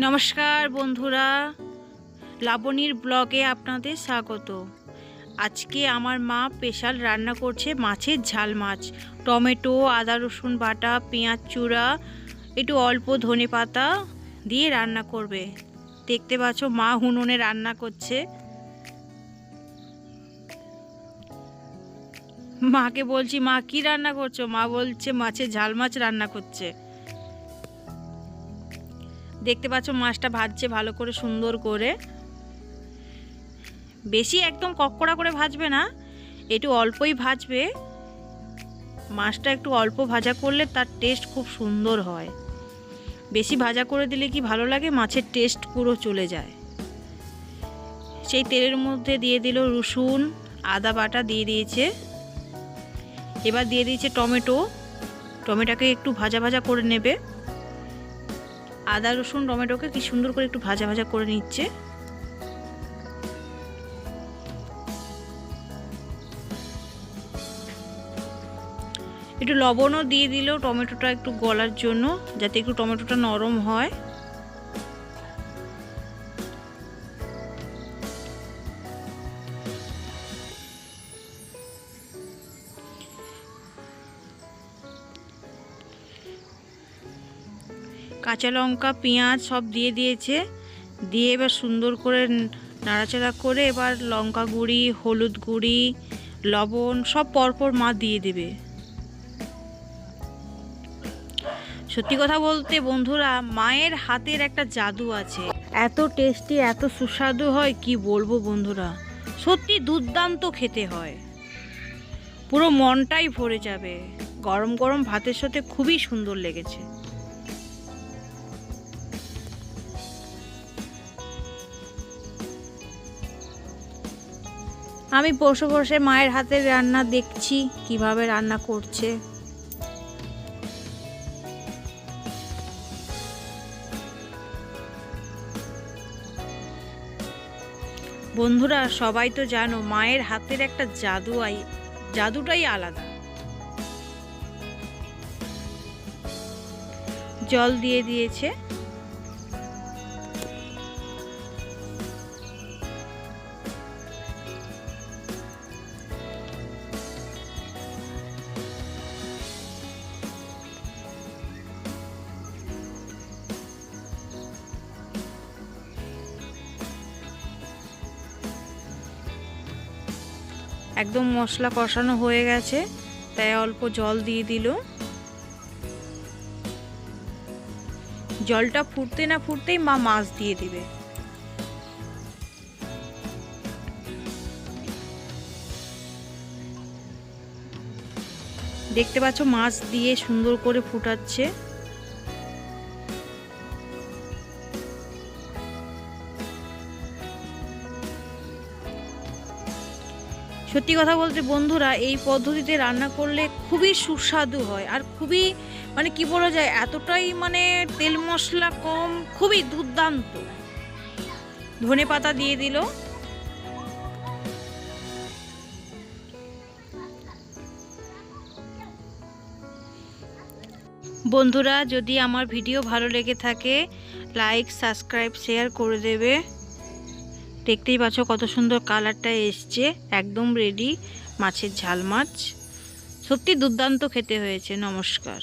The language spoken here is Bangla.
নমস্কার বন্ধুরা, লাবণীর ব্লগে আপনাদের স্বাগত। আজকে আমার মা স্পেশাল রান্না করছে মাছের ঝাল মাছ। টমেটো, আদা রসুন বাটা, পেঁয়াজ চূড়া, একটু অল্প ধনে পাতা দিয়ে রান্না করবে। দেখতে পাচ্ছ মা হুনুনে রান্না করছে। মাকে বলছি, মা, কি রান্না করছ? মা বলছে, মাছের ঝাল মাছ রান্না করছে। দেখতে পাচ্ছ মাছটা ভাজছে ভালো করে, সুন্দর করে। বেশি একদম কক্কড়া করে ভাজবে না, একটু অল্পই ভাজবে। মাছটা একটু অল্প ভাজা করলে তার টেস্ট খুব সুন্দর হয়। বেশি ভাজা করে দিলে কি ভালো লাগে? মাছের টেস্ট পুরো চলে যায়। সেই তেলের মধ্যে দিয়ে দিল রসুন, আদা বাটা দিয়ে দিয়েছে। এবার দিয়ে দিয়েছে টমেটো। টমেটোকে একটু ভাজা ভাজা করে নেবে। আদা, রসুন, টমেটোকে কি সুন্দর করে একটু ভাজা ভাজা করে নিচ্ছে। একটু লবণও দিয়ে দিলেও টমেটোটা একটু গলার জন্য, যাতে একটু টমেটোটা নরম হয়। কাঁচা লঙ্কা, পেঁয়াজ সব দিয়ে দিয়েছে। দিয়ে এবার সুন্দর করে নাড়াচাড়া করে এবার লঙ্কা গুঁড়ি, হলুদ গুঁড়ি, লবণ সব পরপর মা দিয়ে দেবে। সত্যি কথা বলতে বন্ধুরা, মায়ের হাতের একটা জাদু আছে। এত টেস্টি, এত সুস্বাদু হয়, কি বলব বন্ধুরা? সত্যি দুর্দান্ত খেতে হয়। পুরো মনটাই ভরে যাবে। গরম গরম ভাতের সাথে খুবই সুন্দর লেগেছে। আমি বসে বসে মায়ের হাতের রান্না দেখছি, কীভাবে রান্না করছে। বন্ধুরা, সবাই তো জানো, মায়ের হাতের একটা জাদু আই জাদুটাই আলাদা। জল দিয়ে দিয়েছে। একদম মশলা কষানো হয়ে গেছে, তাই অল্প জল দিয়ে দিল। জলটা ফুটতে না ফুটতেই মা মাছ দিয়ে দিবে। দেখতে পাচ্ছ মাছ দিয়ে সুন্দর করে ফুটাচ্ছে। সত্যি কথা বলতে বন্ধুরা, এই পদ্ধতিতে রান্না করলে খুবই সুস্বাদু হয় আর খুবই মানে কি বলা যায়, এতটাই মানে তেল মশলা কম, খুবই দুর্দান্ত। ধনে পাতা দিয়ে দিল। বন্ধুরা, যদি আমার ভিডিও ভালো লেগে থাকে, লাইক, সাবস্ক্রাইব, শেয়ার করে দেবে। দেখতেই পাচ্ছ কত সুন্দর কালারটা এসছে। একদম রেডি মাছের ঝাল মাছ সত্যি দুর্দান্ত খেতে হয়েছে, নমস্কার।